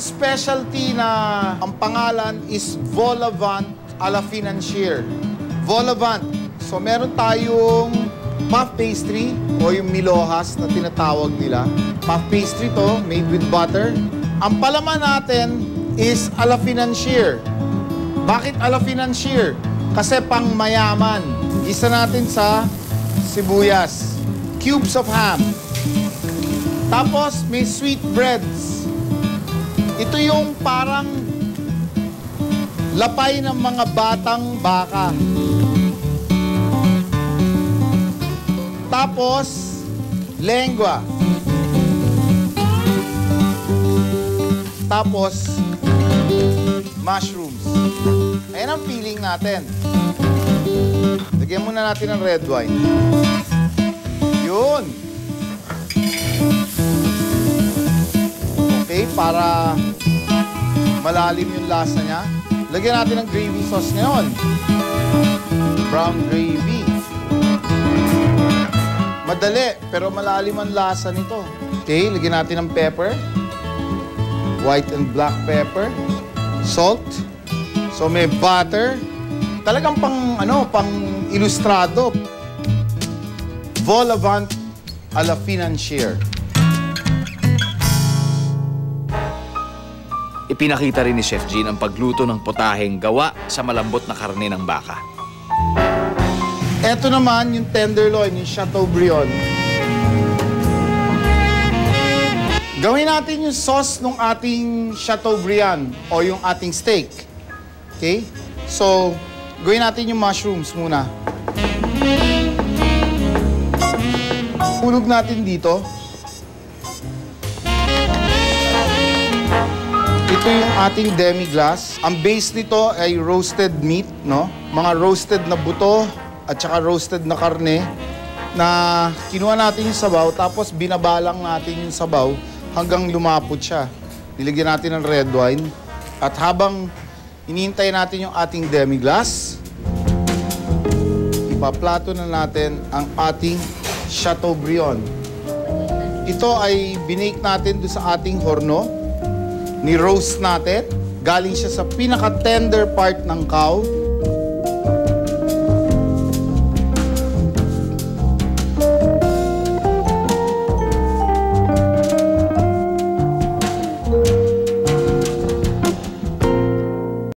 Merong specialty na ang pangalan is Volavant a la Financier. Volavant. So meron tayong puff pastry o yung milohas na tinatawag nila. Puff pastry to, made with butter. Ang palaman natin is a la Financier. Bakit a la Financier? Kasi pang mayaman. Isa natin sa sibuyas. Cubes of ham. Tapos may sweet breads. Ito yung parang lapay ng mga batang baka. Tapos, lengua. Tapos, mushrooms. Ayan ang feeling natin. Lagyan muna natin ng red wine. Yun. Okay, para malalim yung lasa niya. Lagyan natin ng gravy sauce ngayon. Brown gravy. Madali, pero malalim ang lasa nito. Okay, lagyan natin ng pepper. White and black pepper. Salt. So may butter. Talagang pang, ano, pang ilustrado. Volavant a la financier. Ipinakita rin ni Chef Jean ang pagluto ng potaheng gawa sa malambot na karne ng baka. Ito naman yung tenderloin, yung Chateaubriand. Gawin natin yung sauce ng ating Chateaubriand o yung ating steak. Okay? So, gawin natin yung mushrooms muna. Hulog natin dito. Ito yung ating demi-glace. Ang base nito ay roasted meat, no? Mga roasted na buto at saka roasted na karne na kinuha natin yung sabaw tapos binabalang natin yung sabaw hanggang lumapot siya. Nilagyan natin ng red wine at habang inihintay natin yung ating demi-glace, ipaplato na natin ang ating Chateaubriand. Ito ay binake natin doon sa ating horno ni-roast natin. Galing siya sa pinaka-tender part ng cow.